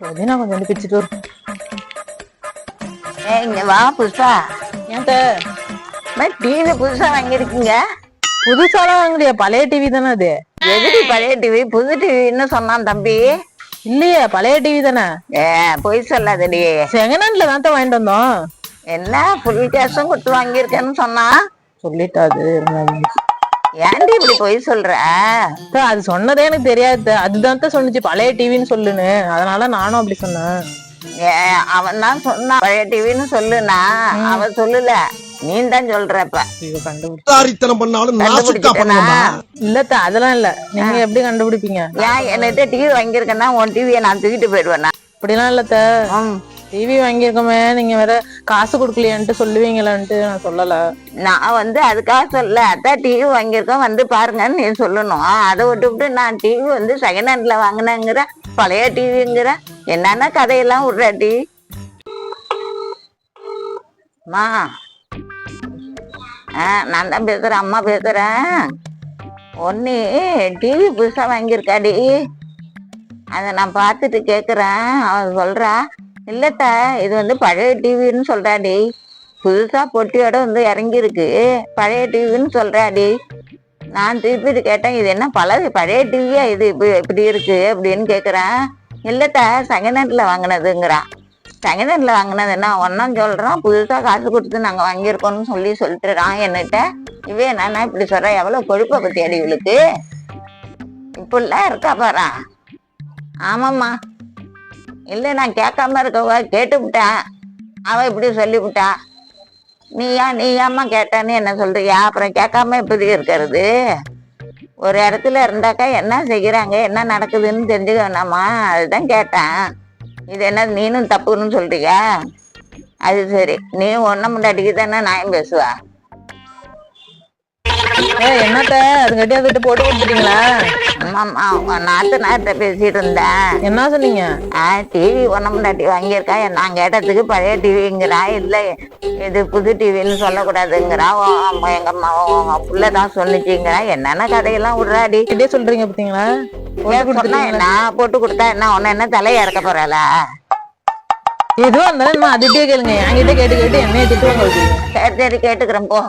புதினா கொஞ்சம் வந்து பிச்சுட்டு ஏய் இங்க வா புதுசா. ஏன்ட்ட டிவி புதுசா வாங்கியிருக்கீங்க? புதுசாலாம் வாங்கலையா பழைய டிவி தானே அது? எதுடி பழைய டிவி புது டிவின்னு சொன்னான் தம்பி. இல்லையே பழைய டிவி தானே? ஏ பொய் சொல்லாதடி. செகண்ட் ஹேண்ட்ல தான் வாங்கிட்டு வந்தோம். என்ன ஃபுல் கேஷும் கொடுத்து வாங்கியிருக்கேன்னு சொன்னா? சொல்லிட்டா அது ஏன்டி இப்படி பொய் சொல்ற? அது சொன்னதே எனக்கு தெரியாது அத்தை. அதுதான் தான் சொன்னுச்சு. பழைய டிவின்னு சொல்லுன்னு. அதனால நானும் அப்படி சொன்னேன். அவன் தான் சொன்னான். பழைய டிவின்னு சொல்லுனா அவன் சொல்லல. நீ தான் சொல்றப்ப. ஐயோ, கண்டுபிடி தாரித்தனம் பண்ணாலும் நாசுக்கா கண்டுபிடிச்சிட்டேனா? பண்ணலாம் இல்ல அத்தை, அதெல்லாம் இல்ல. நீங்க எப்படி கண்டுபிடிப்பீங்க? ஏன் என்கிட்ட டிவி வாங்கியிருக்கேன்னா உன் டிவியை நான் தூக்கிட்டு போயிடுவேனா? அப்படிலாம் இல்ல அத்தை. ம். டிவி வாங்கியிருக்கோமே நீங்க வேற காசு கொடுக்கலையான்ட்டு சொல்லுவீங்களான்ட்டு நான் சொல்லல. நான் வந்து அதுக்காக சொல்லல. அதான் டிவி வாங்கியிருக்கோம் வந்து பாருங்கன்னு நீ சொல்லணும். அதை விட்டுவிட்டு நான் டிவி வந்து செகண்ட் ஹேண்ட்ல வாங்கினேங்கிற பழைய டிவிங்கிற என்னென்ன கதையெல்லாம் விட்றாடி அம்மா ஆ நான் தான் பேசுறேன் அம்மா பேசுறேன். ஒன்னு டிவி புதுசா வாங்கியிருக்காடி அதை நான் பார்த்துட்டு கேட்குறேன் அவன் சொல்றா இல்லத்த இது வந்து பழைய டிவின்னு சொல்றாடி புதுசா பொட்டியோட வந்து இறங்கியிருக்கு. பழைய டிவின்னு சொல்றாடி நான் திருப்பிட்டு கேட்டேன் இது என்ன பழைய பழைய டிவியா இது? இப்படி இப்படி இருக்கு அப்படின்னு கேட்குறேன் இல்லத்த செகண்ட் ஹேண்ட்ல வாங்கினதுங்கிறான் செகண்ட் ஹேண்ட்ல வாங்கினது என்ன? ஒன்னும் சொல்றான் புதுசா காசு கொடுத்து நாங்கள் வாங்கியிருக்கோம்னு சொல்லி சொல்லிட்டுறான் என்னட்ட. இவே என்னன்னா இப்படி சொல்கிறேன் எவ்வளோ கொழுப்பை பத்தி அடி இவளுக்கு? இப்படிலாம் இருக்கா பாரு. ஆமாம்மா. இல்லை நான் கேட்காம இருக்கவ கேட்டுவிட்டேன் அவன் இப்படி சொல்லிவிட்டா நீயா நீ ஏம்மா கேட்டான்னு என்ன சொல்றியா? அப்புறம் கேட்காம எப்படி இருக்கிறது? ஒரு இடத்துல இருந்தாக்கா என்ன செய்கிறாங்க? என்ன நடக்குதுன்னு தெரிஞ்சுக்க வேணாமா அதுதான் கேட்டேன். இது என்ன நீனும் தப்புன்னு சொல்றியா? அது சரி. நீ ஒன்றை முன்னாடிக்கு தானே நான் பேசுவா? என்னத்த? அதுங்கட்டி அதுட்டு போட்டு கொடுத்துட்டீங்களா? ஆமாம்மா உங்க நாத்து நாட்ட பேசிட்டு இருந்தேன். என்ன சொன்னீங்க? ஆ டிவி ஒன்றும் முன்னாடி வாங்கியிருக்கா. நான் கேட்டதுக்கு பழைய டிவிங்கிறா. இல்லை இது புது டிவின்னு சொல்லக்கூடாதுங்கிறா. அம்மா எங்க அம்மா உங்க புள்ள தான் சொன்னிச்சுங்கிறா. என்னென்ன கதையெல்லாம் விடுறாடி? இதே சொல்றீங்க கொடுத்துட்டீங்களா? நான் போட்டு கொடுத்தா என்ன? உன்னை என்ன தலையை இறக்க போறாளா? எதுவும் இருந்தாலும் அதுட்டே கேளுங்க. என்கிட்ட கேட்டு கேட்டு என்னைய திட்டுவாங்க. சரி சரி கேட்டுக்கிறேன் போ.